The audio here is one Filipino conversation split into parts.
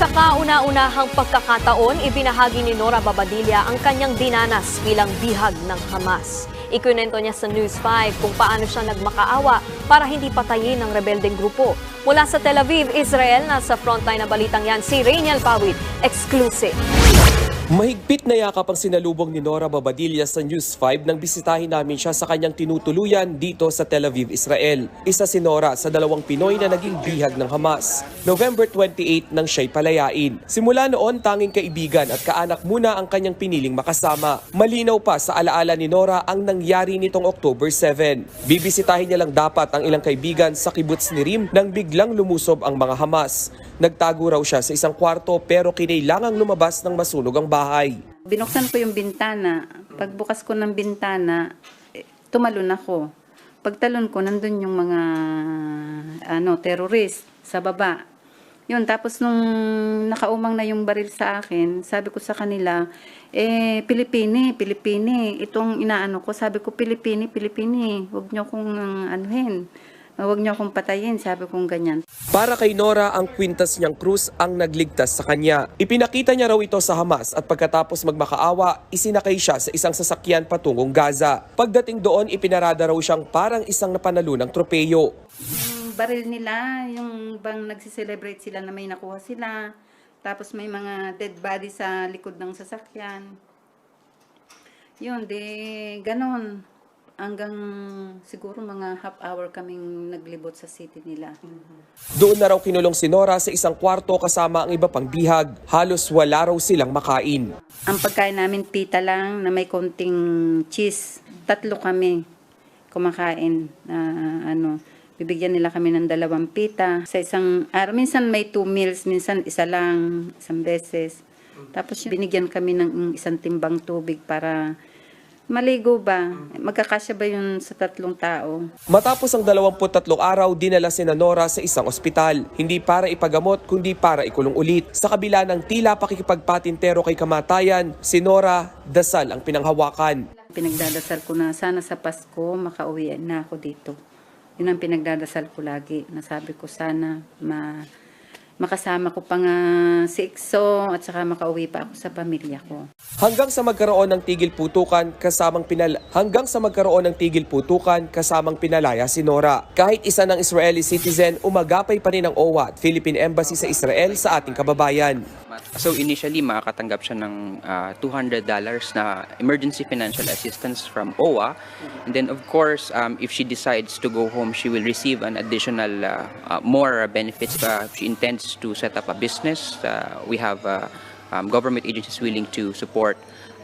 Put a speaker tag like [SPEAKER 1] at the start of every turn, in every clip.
[SPEAKER 1] Sa kauna-unahang pagkakataon, ibinahagi ni Nora Babadilla ang kanyang dinanas bilang bihag ng Hamas. Ikunento niya sa News 5 kung paano siya nagmakaawa para hindi patayin ng rebeldeng grupo. Mula sa Tel Aviv, Israel, nasa frontline na balitang yan si Rainiel Pawit, exclusive.
[SPEAKER 2] Mahigpit na yakap ang sinalubong ni Nora Babadilla sa News 5 nang bisitahin namin siya sa kanyang tinutuluyan dito sa Tel Aviv, Israel. Isa si Nora sa dalawang Pinoy na naging bihag ng Hamas. November 28 nang siya'y palayain. Simula noon, tanging kaibigan at kaanak muna ang kanyang piniling makasama. Malinaw pa sa alaala ni Nora ang nangyari nitong October 7. Bibisitahin niya lang dapat ang ilang kaibigan sa kibbutz ni Rim nang biglang lumusob ang mga Hamas. Nagtago raw siya sa isang kwarto pero kinailangang lumabas ng masunog ang bahay.
[SPEAKER 3] Binuksan ko yung bintana. Pagbukas ko ng bintana, eh, tumalon ako. Pagtalon ko, nandun yung mga ano, terrorist sa baba. Yun, tapos nung nakaumang na yung baril sa akin, sabi ko sa kanila, eh, Pilipini, Pilipini. Itong inaano ko, sabi ko, Pilipini, Pilipini. Huwag niyo kong uh, anuhin. Huwag niyo akong patayin, sabi kong ganyan.
[SPEAKER 2] Para kay Nora, ang kwintas niyang krus ang nagligtas sa kanya. Ipinakita niya raw ito sa Hamas at pagkatapos magmakaawa, isinakay siya sa isang sasakyan patungong Gaza. Pagdating doon, ipinarada raw siyang parang isang napanalunang tropeyo.
[SPEAKER 3] yung baril nila, yung bang nagsiselebrate sila na may nakuha sila. Tapos may mga dead body sa likod ng sasakyan. Yun, de, ganon. Hanggang siguro mga half hour kaming naglibot sa city nila.
[SPEAKER 2] Doon na raw kinulong si Nora sa isang kwarto kasama ang iba pang bihag. Halos wala raw silang makain.
[SPEAKER 3] Ang pagkain namin pita lang na may konting cheese. Tatlo kami kumakain. na ano, bibigyan nila kami ng dalawang pita. Sa isang araw, minsan may two meals, minsan isa lang, isang beses. Tapos binigyan kami ng isang timbang tubig para maligo ba? Magkakasya ba yun sa tatlong tao?
[SPEAKER 2] Matapos ang 23 araw, dinala si Nora sa isang ospital. Hindi para ipagamot, kundi para ikulong ulit. Sa kabila ng tila pakikipagpatintero kay kamatayan, si Nora, dasal ang pinanghawakan.
[SPEAKER 3] Pinagdadasal ko na sana sa Pasko makauwi na ako dito. Yun ang pinagdadasal ko lagi. Nasabi ko sana ma makasama ko pa nga si Ikso at saka makauwi pa ako sa pamilya ko.
[SPEAKER 2] Hanggang sa magkaroon ng tigil putukan kasamang pinal hanggang sa magkaroon ng tigil putukan kasamang pinalaya si Nora. Kahit isa ng Israeli citizen, umagapay pa rin ang OWA at Philippine Embassy sa Israel sa ating kababayan.
[SPEAKER 4] So initially, makakatanggap siya ng ah, $200 na emergency financial assistance from OWA. And then of course, um, if she decides to go home, she will receive an additional uh, uh, more benefits. Uh, if she intends to set up a business. Uh, we have uh, um, government agencies willing to support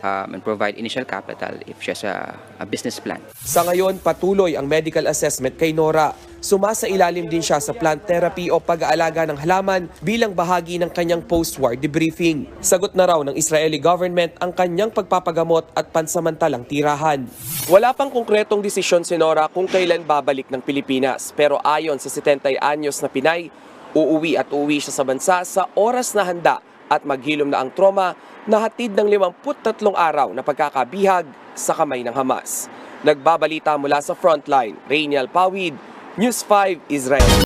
[SPEAKER 4] um, and provide initial capital if she has a, a business plan.
[SPEAKER 2] Sa ngayon, patuloy ang medical assessment kay Nora. Sumasa ilalim din siya sa plant therapy o pag-aalaga ng halaman bilang bahagi ng kanyang post-war debriefing. Sagot na raw ng Israeli government ang kanyang pagpapagamot at pansamantalang tirahan. Wala pang konkretong desisyon si Nora kung kailan babalik ng Pilipinas. Pero ayon sa 70 anyos na Pinay, uuwi at uuwi siya sa bansa sa oras na handa at maghilom na ang trauma na hatid ng 53 araw na pagkakabihag sa kamay ng Hamas. Nagbabalita mula sa frontline, Rainiel Pawid, News 5, Israel.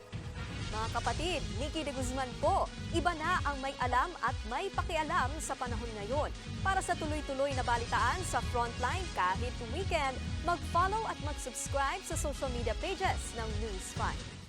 [SPEAKER 1] Mga kapatid, Nikki de Guzman po. Iba na ang may alam at may pakialam sa panahon ngayon. Para sa tuloy-tuloy na balitaan sa Frontline kahit weekend, mag-follow at mag-subscribe sa social media pages ng News 5.